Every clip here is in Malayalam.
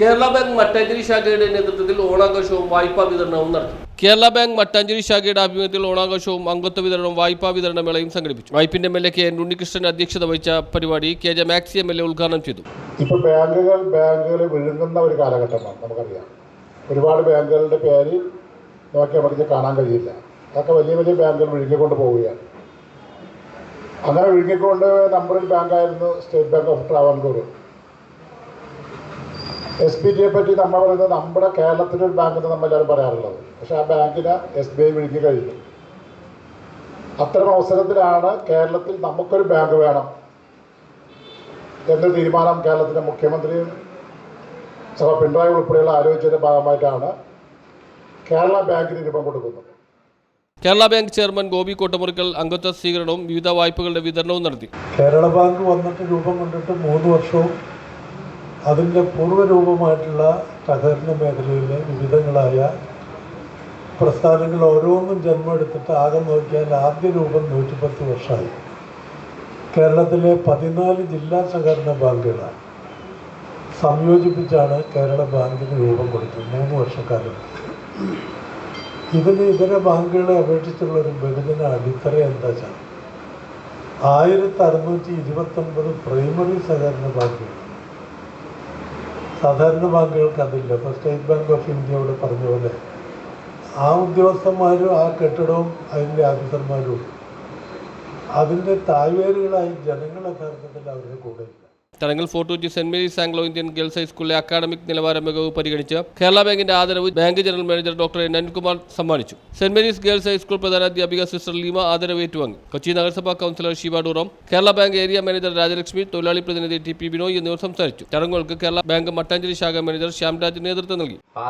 Kerala bank Mattancherry ശാഖയുടെ നേതൃത്വത്തിൽ ഓണാഘോഷവും വായ്പാ വിതരണവും നടത്തി. കേരള ബാങ്ക് മട്ടാഞ്ചേരി ശാഖയുടെ ആഭിമുഖ്യത്തിൽ ഓണാഘോഷവും അംഗത്വ വിതരണവും വായ്പാ വിതരണ മേളയും സംഘടിപ്പിച്ചു. വൈപ്പിന്റെ M L A K N Unnikrishnan അധ്യക്ഷത വഹിച്ച പരിപാടി K J Maxi M L A ഉദ്ഘാടനം ചെയ്തു. ഇപ്പൊ ബാങ്കുകൾ ബാങ്കുകളെ വിഴുങ്ങുന്ന ഒരു കാലഘട്ടമാണ് നമുക്കറിയാം. ഒരുപാട് ബാങ്കുകളുടെ പേര് നോക്കിയാൽ നമുക്ക് കാണാൻ കഴിയില്ല. അതൊക്കെ വലിയ വലിയ ബാങ്കുകൾ വിഴുങ്ങിക്കൊണ്ട് പോവുകയാണ്. അങ്ങനെ വിഴുങ്ങിക്കൊണ്ട് നമ്പറിൽ ബാങ്കായിരുന്നു State Bank of Travancore. S B ടിയെ പറ്റി നമ്മൾ പറയുന്നത് നമ്മുടെ കേരളത്തിലെ ഒരു ബാങ്ക് എന്ന് നമ്മൾ എല്ലാവരും പറയാറുള്ളത്. പക്ഷെ ആ ബാങ്കിനെ എസ് ബി ഐ വിളിക്കുക കഴിഞ്ഞു. അത്തരം അവസരത്തിലാണ് കേരളത്തിൽ നമുക്കൊരു ബാങ്ക് വേണം എന്ന തീരുമാനം കേരളത്തിന്റെ മുഖ്യമന്ത്രിയും സഭ പിണറായി ഉൾപ്പെടെയുള്ള ആലോചിച്ചതിന്റെ ഭാഗമായിട്ടാണ് കേരള ബാങ്കിന് രൂപം കൊടുക്കുന്നത്. കേരള ബാങ്ക് ചെയർമാൻ ഗോപി കോട്ടമുറിക്കൽ അംഗത്വ സ്വീകരണവും വിവിധ വായ്പകളുടെ വിതരണവും നടത്തി. കേരള ബാങ്ക് വന്നിട്ട് രൂപം കൊണ്ടിട്ട് മൂന്ന് വർഷവും അതിന്റെ പൂർവരൂപമായിട്ടുള്ള സഹകരണ മേഖലയിലെ വിവിധങ്ങളായ പ്രസ്ഥാനങ്ങൾ ഓരോന്നും ജന്മമെടുത്തിട്ട് ആകെ നോക്കിയാൽ ആദ്യ രൂപം നൂറ്റിപ്പത്ത് വർഷമായി. കേരളത്തിലെ പതിനാല് ജില്ലാ സഹകരണ ബാങ്കുകൾ സംയോജിപ്പിച്ചാണ് കേരള ബാങ്കിന് രൂപം കൊടുത്തത് മൂന്ന് വർഷക്കാലം. ഇതിന് ഇതര ബാങ്കുകളെ അപേക്ഷിച്ചുള്ള ഒരു ബഹുജന അടിത്തറ എന്താ വെച്ചാൽ ആയിരത്തി അറുന്നൂറ്റി ഇരുപത്തൊൻപത് പ്രൈമറി സഹകരണ ബാങ്കുകൾ. സാധാരണ ബാങ്കുകൾക്ക് അതില്ല ഇപ്പോൾ സ്റ്റേറ്റ് ബാങ്ക് ഓഫ് ഇന്ത്യയോട് പറഞ്ഞ പോലെ ആ ഉദ്യോഗസ്ഥന്മാരും ആ കെട്ടിടവും അതിന്റെ ഓഫീസർമാരും. അതിന്റെ താഴ്വേരുകളായി ജനങ്ങൾ യഥാർത്ഥത്തിൽ അവരുടെ കൂടെ ചടങ്ങിൽ fort Kochi Saint Mary's Anglo Indian girls ഹൈസ്കൂളിലെ അക്കാഡമിക് നിലവാര മികവ് പരിഗണിച്ച് കേരള ബാങ്കിന്റെ ആദരവ് bank general manager doctor N Anilkumar സമ്മാനിച്ചു. Saint Mary's girls high school പ്രധാനാധ്യാപിക sister Leema ആദരവ് ഏറ്റുവാങ്ങി കൊച്ചി നഗരസഭാ councillor Shiva Kerala bank area manager Rajalakshmi തൊഴിലാളി പ്രതിനിധി ടി പി ബിനോയ് എന്നിവർ സംസാരിച്ചു. ചടങ്ങുകൾക്ക് കേരള ബാങ്ക് മട്ടാഞ്ചേരി ശാഖ മാനേജർ ശ്യാംരാജ് നേതൃത്വം നൽകി. ആ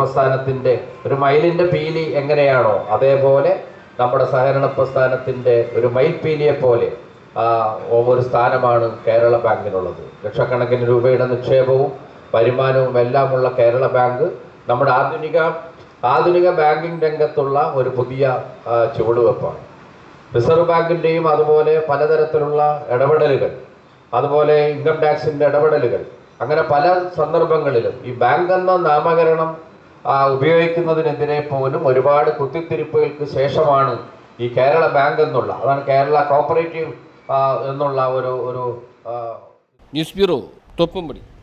പ്രസ്ഥാനത്തിന്റെ ഒരു മൈലിന്റെ പീലി എങ്ങനെയാണോ അതേപോലെ നമ്മുടെ സഹകരണ പ്രസ്ഥാനത്തിന്റെ ഒരു മയിൽപീലിയെ പോലെ ഒരു സ്ഥാനമാണ് കേരള ബാങ്കിനുള്ളത്. ലക്ഷക്കണക്കിന് രൂപയുടെ നിക്ഷേപവും വരുമാനവും എല്ലാമുള്ള കേരള ബാങ്ക് നമ്മുടെ ആധുനിക ആധുനിക ബാങ്കിംഗ് രംഗത്തുള്ള ഒരു പുതിയ ചുവടുവെപ്പാണ്. റിസർവ് ബാങ്കിന്റെയും അതുപോലെ പലതരത്തിലുള്ള ഇടപെടലുകൾ അതുപോലെ ഇൻകം ടാക്സിന്റെ ഇടപെടലുകൾ അങ്ങനെ പല സന്ദർഭങ്ങളിലും ഈ ബാങ്ക് എന്ന നാമകരണം ഉപയോഗിക്കുന്നതിനെതിരെ പോലും ഒരുപാട് കുത്തിത്തിരിപ്പുകൾക്ക് ശേഷമാണ് ഈ കേരള ബാങ്ക് എന്നുള്ള അതാണ് കേരള കോപ്പറേറ്റീവ് എന്നുള്ള ഒരു ഒരു ന്യൂസ് ബ്യൂറോ തൊപ്പമ്പടി